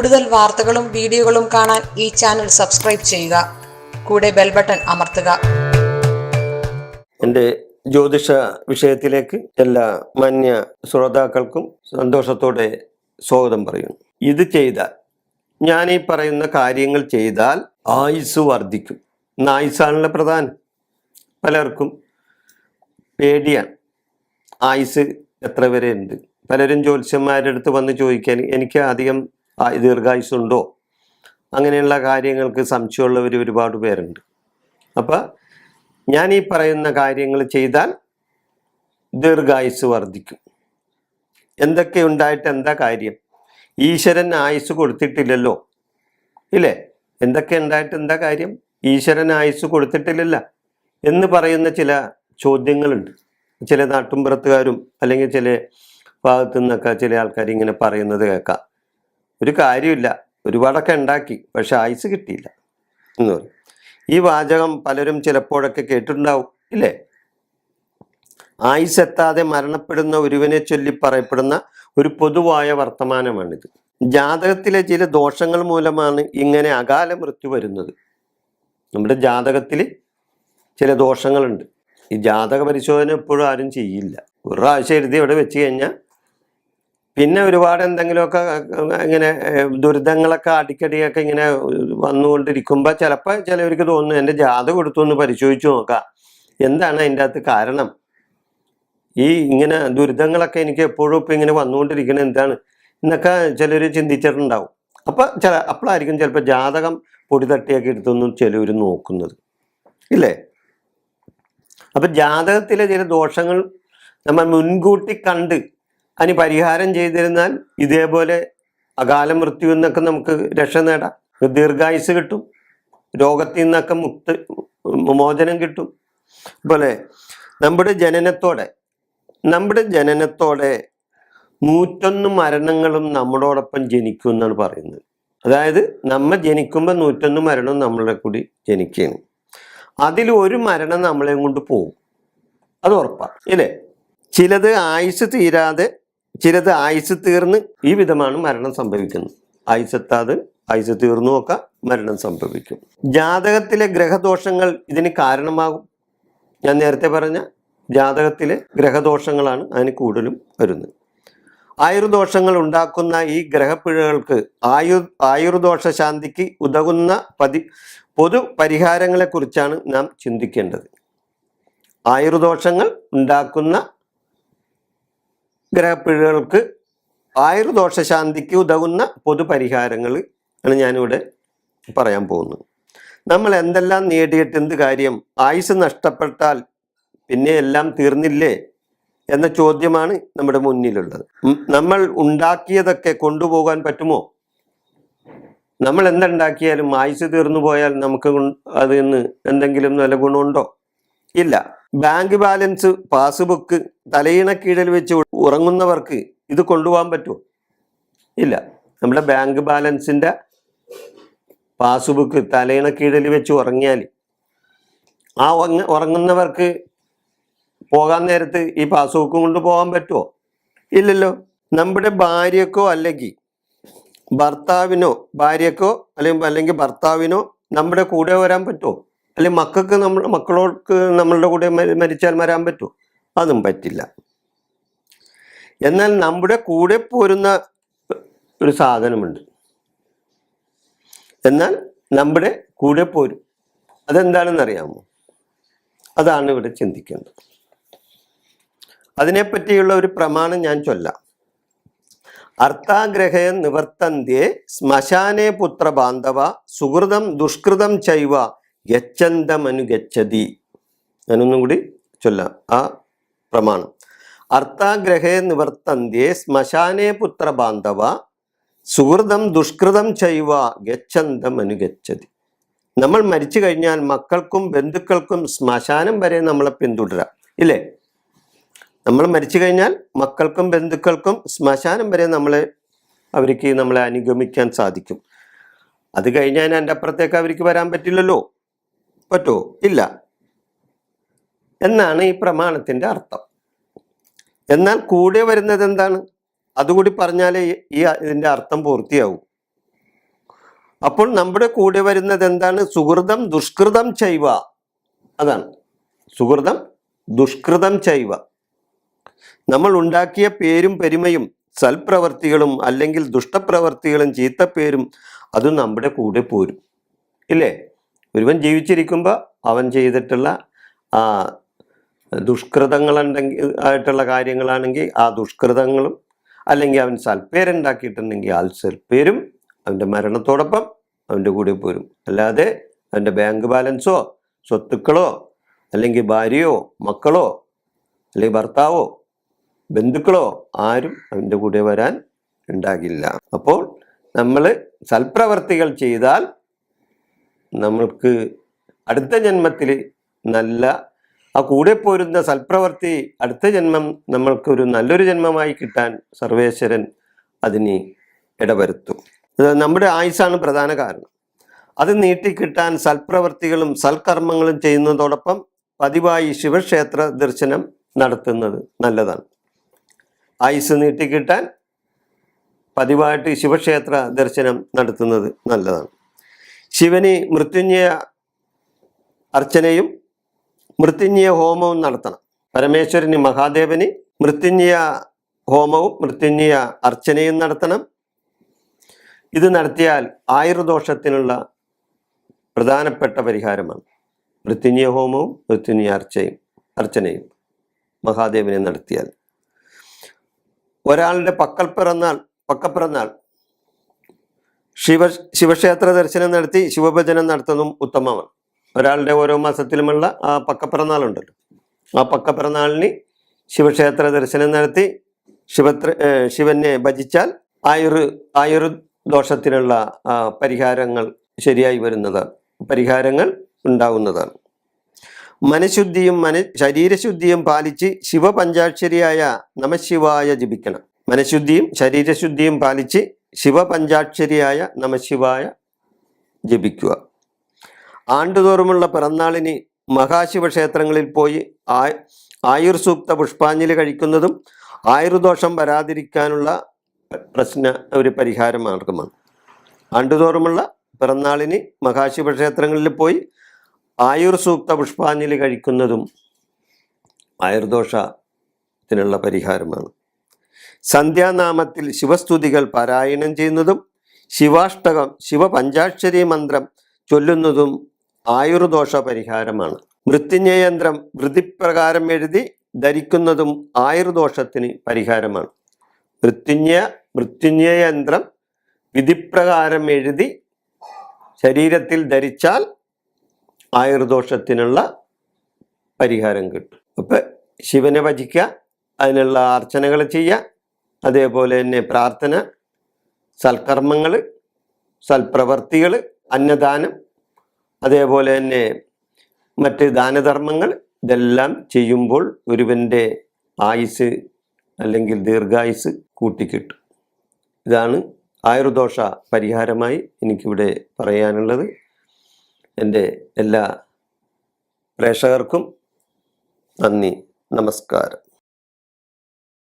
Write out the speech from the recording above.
കൂടുതൽ വാർത്തകളും വീഡിയോകളും കാണാൻ ഈ ചാനൽ സബ്സ്ക്രൈബ് ചെയ്യുക. കൂടെ ബെൽ ബട്ടൺ അമർത്തുക. എന്റെ ജ്യോതിഷ വിഷയത്തിലേക്ക് എല്ലാ മാന്യ ശ്രോതാക്കൾക്കും സന്തോഷത്തോടെ സ്വാഗതം പറയുന്നു. ഇത് ചെയ്താൽ ഞാൻ ഈ പറയുന്ന കാര്യങ്ങൾ ചെയ്താൽ ആയുസ് വർദ്ധിക്കും. ഇന്ന് പ്രധാനം. പലർക്കും പേടിയാണ്. ആയുസ് എത്ര വരെ ഉണ്ട്? പലരും ജ്യോത്സ്യന്മാരുടെ അടുത്ത് വന്ന് ചോദിക്കാൻ എനിക്ക് അധികം ദീർഘായുസ്സുണ്ടോ? അങ്ങനെയുള്ള കാര്യങ്ങൾക്ക് സംശയമുള്ളവർ ഒരുപാട് പേരുണ്ട്. അപ്പോൾ ഞാൻ ഈ പറയുന്ന കാര്യങ്ങൾ ചെയ്താൽ ദീർഘായുസ് വർദ്ധിക്കും. എന്തൊക്കെ ഉണ്ടായിട്ട് എന്താ കാര്യം? ഈശ്വരൻ ആയുസ് കൊടുത്തിട്ടില്ലല്ലോ. ഇല്ലേ? എന്തൊക്കെ ഉണ്ടായിട്ട് എന്താ കാര്യം? ഈശ്വരൻ ആയുസ് കൊടുത്തിട്ടില്ലല്ല എന്ന് പറയുന്ന ചില ചോദ്യങ്ങളുണ്ട്. ചില നാട്ടുമ്പുറത്തുകാരും അല്ലെങ്കിൽ ചില ഭാഗത്തു നിന്നൊക്കെ ചില ആൾക്കാർ ഇങ്ങനെ പറയുന്നത് കേൾക്കാം. ഒരു കാര്യമില്ല. ഒരുപാടൊക്കെ ഉണ്ടാക്കി. പക്ഷെ ആയുസ് കിട്ടിയില്ല എന്ന് പറയും. ഈ വാചകം പലരും ചിലപ്പോഴൊക്കെ കേട്ടിട്ടുണ്ടാവും ഇല്ലേ? ആയുസ് എത്താതെ മരണപ്പെടുന്ന ഒരുവനെ ചൊല്ലി പറയപ്പെടുന്ന ഒരു പൊതുവായ വർത്തമാനമാണിത്. ജാതകത്തിലെ ചില ദോഷങ്ങൾ മൂലമാണ് ഇങ്ങനെ അകാല മൃത്യു വരുന്നത്. നമ്മുടെ ജാതകത്തിൽ ചില ദോഷങ്ങളുണ്ട്. ഈ ജാതക പരിശോധന എപ്പോഴും ആരും ചെയ്യില്ല. ഒരു പ്രാവശ്യം എഴുതി ഇവിടെ വെച്ച് കഴിഞ്ഞാൽ പിന്നെ ഒരുപാട് എന്തെങ്കിലുമൊക്കെ ഇങ്ങനെ ദുരിതങ്ങളൊക്കെ അടിക്കടിയൊക്കെ ഇങ്ങനെ വന്നുകൊണ്ടിരിക്കുമ്പോൾ ചിലപ്പോൾ ചിലവർക്ക് തോന്നുന്നു എന്റെ ജാത കൊടുത്തു ഒന്ന് പരിശോധിച്ച് നോക്കാം. എന്താണ് അതിന്റെ അകത്ത് കാരണം? ഈ ഇങ്ങനെ ദുരിതങ്ങളൊക്കെ എനിക്ക് എപ്പോഴും ഇപ്പം ഇങ്ങനെ വന്നുകൊണ്ടിരിക്കുന്നത് എന്താണ്? എന്നൊക്കെ ചിലർ ചിന്തിച്ചിട്ടുണ്ടാവും. അപ്പം ചില അപ്പോഴായിരിക്കും ചിലപ്പോൾ ജാതകം പൊടി തട്ടിയൊക്കെ എടുത്തൊന്നും ചിലവർ നോക്കുന്നത്. ഇല്ലേ? അപ്പം ജാതകത്തിലെ ചില ദോഷങ്ങൾ നമ്മൾ മുൻകൂട്ടി കണ്ട് അതിന് പരിഹാരം ചെയ്തിരുന്നാൽ ഇതേപോലെ അകാല മൃത്യു എന്നൊക്കെ നമുക്ക് രക്ഷ നേടാം. ദീർഘായുസ് കിട്ടും. രോഗത്തിൽ നിന്നൊക്കെ മുക്തി മോചനം കിട്ടും. അതുപോലെ നമ്മുടെ ജനനത്തോടെ നമ്മുടെ ജനനത്തോടെ നൂറ്റൊന്ന് മരണങ്ങളും നമ്മളോടൊപ്പം ജനിക്കും എന്നാണ് പറയുന്നത്. അതായത് നമ്മൾ ജനിക്കുമ്പോൾ നൂറ്റൊന്ന് മരണം നമ്മളെ കൂടി ജനിക്കുകയാണ്. അതിൽ ഒരു മരണം നമ്മളെയും കൊണ്ട് പോകും. അത് ഉറപ്പാണ്. ഇല്ലേ ചിലത് ആയുസ് തീരാതെ ചിലത് ആയുസ് തീർന്ന് ഈ വിധമാണ് മരണം സംഭവിക്കുന്നത്. ആയുസ് എത്താതെ ആയുസ് തീർന്നു ഒക്കെ മരണം സംഭവിക്കും. ജാതകത്തിലെ ഗ്രഹദോഷങ്ങൾ ഇതിന് കാരണമാകും. ഞാൻ നേരത്തെ പറഞ്ഞ ജാതകത്തിലെ ഗ്രഹദോഷങ്ങളാണ് അതിന് കൂടുതലും വരുന്നത്. ആയുർദോഷങ്ങൾ ഉണ്ടാക്കുന്ന ഈ ഗ്രഹപ്പിഴകൾക്ക് ആയു ആയുർദോഷ ശാന്തിക്ക് ഉതകുന്ന പതി പൊതു പരിഹാരങ്ങളെക്കുറിച്ചാണ് നാം ചിന്തിക്കേണ്ടത്. ആയുർദോഷങ്ങൾ ഉണ്ടാക്കുന്ന ഗ്രഹപ്പിഴകൾക്ക് ആയുർദോഷശാന്തിക്ക് ഉതകുന്ന പൊതുപരിഹാരങ്ങൾ ആണ് ഞാനിവിടെ പറയാൻ പോകുന്നത്. നമ്മൾ എന്തെല്ലാം നേടിയിട്ട് എന്ത് കാര്യം ആയുസ് നഷ്ടപ്പെട്ടാൽ പിന്നെ എല്ലാം തീർന്നില്ലേ എന്ന ചോദ്യമാണ് നമ്മുടെ മുന്നിലുള്ളത്. നമ്മൾ ഉണ്ടാക്കിയതൊക്കെ കൊണ്ടുപോകാൻ പറ്റുമോ? നമ്മൾ എന്തുണ്ടാക്കിയാലും ആയുസ് തീർന്നു പോയാൽ നമുക്ക് അതിൽ നിന്ന് എന്തെങ്കിലും നല്ല ഗുണമുണ്ടോ? ഇല്ല. ബാങ്ക് ബാലൻസ് പാസ്ബുക്ക് തലയിണ കീഴിൽ വെച്ച് ഉറങ്ങുന്നവർക്ക് ഇത് കൊണ്ടുപോകാൻ പറ്റുമോ? ഇല്ല. നമ്മുടെ ബാങ്ക് ബാലൻസിന്റെ പാസ്ബുക്ക് തലയിണ കീഴിൽ വെച്ച് ഉറങ്ങിയാൽ ആ ഉറങ്ങുന്നവർക്ക് പോകാൻ നേരത്ത് ഈ പാസ്ബുക്ക് കൊണ്ട് പോകാൻ പറ്റുമോ? ഇല്ലല്ലോ. നമ്മുടെ ഭാര്യക്കോ അല്ലെങ്കിൽ ഭർത്താവിനോ ഭാര്യക്കോ അല്ലെങ്കിൽ അല്ലെങ്കിൽ ഭർത്താവിനോ നമ്മുടെ കൂടെ വരാൻ പറ്റുമോ? അല്ലെങ്കിൽ മക്കൾക്ക് നമ്മൾ മക്കളോർക്ക് നമ്മളുടെ കൂടെ മരി- മരിച്ചാൽ വരാൻ പറ്റുമോ അതും പറ്റില്ല. എന്നാൽ നമ്മുടെ കൂടെ പോരുന്ന ഒരു സാധനമുണ്ട്. എന്നാൽ നമ്മുടെ കൂടെ പോരും. അതെന്താണെന്ന് അറിയാമോ അതാണ് ഇവിടെ ചിന്തിക്കേണ്ടത്. അതിനെപ്പറ്റിയുള്ള ഒരു പ്രമാണം ഞാൻ ചൊല്ലാം. അർത്ഥാഗ്രഹേ നിവർത്തന്ത്യേ ശ്മശാനേ പുത്ര ബാന്ധവ സുഹൃതം ദുഷ്കൃതം ചൈവ ഗച്ഛന്തമനുഗച്ഛതി. ഞാനൊന്നും കൂടി ചൊല്ലാം. ആ പ്രമാണം. അർത്ഥാഗ്രഹേ നിവർത്തന്ത്യേ ശ്മശാനേ പുത്ര ബാന്ധവ സുഹൃതം ദുഷ്കൃതം ചെയ്യുക ഗച്ഛന്തം അനുഗച്ഛതി നമ്മൾ മരിച്ചു കഴിഞ്ഞാൽ മക്കൾക്കും ബന്ധുക്കൾക്കും ശ്മശാനം വരെ നമ്മളെ പിന്തുടരാം. ഇല്ലേ? നമ്മൾ മരിച്ചു കഴിഞ്ഞാൽ മക്കൾക്കും ബന്ധുക്കൾക്കും ശ്മശാനം വരെ നമ്മളെ അവർക്ക് നമ്മളെ അനുഗമിക്കാൻ സാധിക്കും. അത് കഴിഞ്ഞാൽ എന്റെ അപ്പുറത്തേക്ക് അവർക്ക് വരാൻ പറ്റില്ലല്ലോ. പറ്റുമോ ഇല്ല. എന്നാണ് ഈ പ്രമാണത്തിന്റെ അർത്ഥം. എന്നാൽ കൂടെ വരുന്നത് എന്താണ്? അതുകൂടി പറഞ്ഞാലേ ഈ- ഇതിന്റെ അർത്ഥം പൂർത്തിയാവും. അപ്പോൾ നമ്മുടെ കൂടെ വരുന്നത് എന്താണ്? സുഹൃതം ദുഷ്കൃതം ചെയ്വ. അതാണ്. സുഹൃതം ദുഷ്കൃതം ചെയ്വ. നമ്മൾ ഉണ്ടാക്കിയ പേരും പെരുമയും സൽപ്രവർത്തികളും അല്ലെങ്കിൽ ദുഷ്ടപ്രവർത്തികളും ചീത്തപ്പേരും അത് നമ്മുടെ കൂടെ പോരും. ഇല്ലേ? ഒരുവൻ ജീവിച്ചിരിക്കുമ്പോൾ അവൻ ചെയ്തിട്ടുള്ള ആ ദുഷ്കൃതങ്ങളുണ്ടെങ്കിൽ ആയിട്ടുള്ള കാര്യങ്ങളാണെങ്കിൽ ആ ദുഷ്കൃതങ്ങളും അല്ലെങ്കിൽ അവൻ സൽപ്പേരുണ്ടാക്കിയിട്ടുണ്ടെങ്കിൽ ആ സൽപ്പേരും അവന്റെ മരണത്തോടൊപ്പം അവന്റെ കൂടെ പോരും. അല്ലാതെ അവന്റെ ബാങ്ക് ബാലൻസോ സ്വത്തുക്കളോ അല്ലെങ്കിൽ ഭാര്യയോ മക്കളോ അല്ലെങ്കിൽ ഭർത്താവോ ബന്ധുക്കളോ ആരും അവന്റെ കൂടെ വരാൻ ഉണ്ടാകില്ല. അപ്പോൾ നമ്മൾ സൽപ്രവർത്തികൾ ചെയ്താൽ നമ്മൾക്ക് അടുത്ത ജന്മത്തിൽ നല്ല ആ കൂടെ പോരുന്ന സൽപ്രവർത്തി അടുത്ത ജന്മം നമ്മൾക്ക് ഒരു നല്ലൊരു ജന്മമായി കിട്ടാൻ സർവേശ്വരൻ അതിന് ഇടവരുത്തും. നമ്മുടെ ആയുസ്സാണ് പ്രധാന കാരണം. അത് നീട്ടിക്കിട്ടാൻ സൽപ്രവർത്തികളും സൽക്കർമ്മങ്ങളും ചെയ്യുന്നതോടൊപ്പം പതിവായി ശിവക്ഷേത്ര ദർശനം നടത്തുന്നത് നല്ലതാണ്. ആയുസ് നീട്ടിക്കിട്ടാൻ പതിവായിട്ട് ശിവക്ഷേത്ര ദർശനം നടത്തുന്നത് നല്ലതാണ്. ശിവന് മൃത്യുഞ്ജയ അർച്ചനയും മൃത്യുഞ്ജയ ഹോമവും നടത്തണം. പരമേശ്വരന് മഹാദേവന് മൃത്യുഞ്ജയ ഹോമവും മൃത്യുഞ്ജയ അർച്ചനയും നടത്തണം. ഇത് നടത്തിയാൽ ആയുർദോഷത്തിനുള്ള പ്രധാനപ്പെട്ട പരിഹാരമാണ്. മൃത്യുഞ്ജയ ഹോമവും മൃത്യുഞ്ജയ അർച്ചയും അർച്ചനയും മഹാദേവനെ നടത്തിയാൽ. ഒരാളുടെ പക്കൽ പിറന്നാൾ പക്കപ്പിറന്നാൾ ശിവ ശിവക്ഷേത്ര ദർശനം നടത്തി ശിവഭജനം നടത്തുന്നതും ഉത്തമമാണ്. ഒരാളുടെ ഓരോ മാസത്തിലുമുള്ള ആ പക്കപ്പിറന്നാളുണ്ടല്ലോ. ആ പക്കപ്പിറന്നാളിന് ശിവക്ഷേത്ര ദർശനം നടത്തി ശിവത്ര ശിവനെ ഭജിച്ചാൽ ആയുർ ആയുർ ദോഷത്തിനുള്ള പരിഹാരങ്ങൾ ശരിയായി വരുന്നതാണ് പരിഹാരങ്ങൾ ഉണ്ടാവുന്നതാണ്. മനഃശുദ്ധിയും മന ശരീരശുദ്ധിയും പാലിച്ച് ശിവപഞ്ചാക്ഷരിയായ നമശിവായ ജപിക്കണം. മനഃശുദ്ധിയും ശരീരശുദ്ധിയും പാലിച്ച് ശിവപഞ്ചാക്ഷരിയായ നമശിവായ ജപിക്കുക. ആണ്ടുതോറുമുള്ള പിറന്നാളിന് മഹാശിവക്ഷേത്രങ്ങളിൽ പോയി ആയുർ സൂക്ത പുഷ്പാഞ്ജലി കഴിക്കുന്നതും ആയുർദോഷം വരാതിരിക്കാനുള്ള പ്രശ്ന ഒരു പരിഹാര മാർഗമാണ്. ആണ്ടുതോറുമുള്ള പിറന്നാളിന് മഹാശിവക്ഷേത്രങ്ങളിൽ പോയി ആയുർ സൂക്ത പുഷ്പാഞ്ജലി കഴിക്കുന്നതും ആയുർദോഷത്തിനുള്ള പരിഹാരമാണ്. സന്ധ്യാനാമത്തിൽ ശിവസ്തുതികൾ പാരായണം ചെയ്യുന്നതും ശിവാഷ്ടകം ശിവപഞ്ചാക്ഷരി മന്ത്രം ചൊല്ലുന്നതും ആയുർദോഷ പരിഹാരമാണ് മൃത്യുഞ്ജയന്ത്രം വൃത്തിപ്രകാരം എഴുതി ധരിക്കുന്നതും ആയുർദോഷത്തിന് പരിഹാരമാണ്. മൃത്യുഞ്ജയ മൃത്യുഞ്ജയന്ത്രം വിധിപ്രകാരം എഴുതി ശരീരത്തിൽ ധരിച്ചാൽ ആയുർദോഷത്തിനുള്ള പരിഹാരം കിട്ടും. അപ്പം ശിവനെ ഭജിക്കുക അതിനുള്ള അർച്ചനകൾ ചെയ്യുക അതേപോലെ തന്നെ പ്രാർത്ഥന സൽക്കർമ്മങ്ങൾ സൽപ്രവർത്തികൾ അന്നദാനം അതേപോലെ തന്നെ മറ്റ് ദാനധർമ്മങ്ങൾ ഇതെല്ലാം ചെയ്യുമ്പോൾ ഒരുവന്റെ ആയുസ് അല്ലെങ്കിൽ ദീർഘായുസ് കൂട്ടിക്കിട്ടും. ഇതാണ് ആയുർദോഷ പരിഹാരമായി എനിക്കിവിടെ പറയാനുള്ളത്. എന്റെ എല്ലാ പ്രേക്ഷകർക്കും നന്ദി നമസ്കാരം.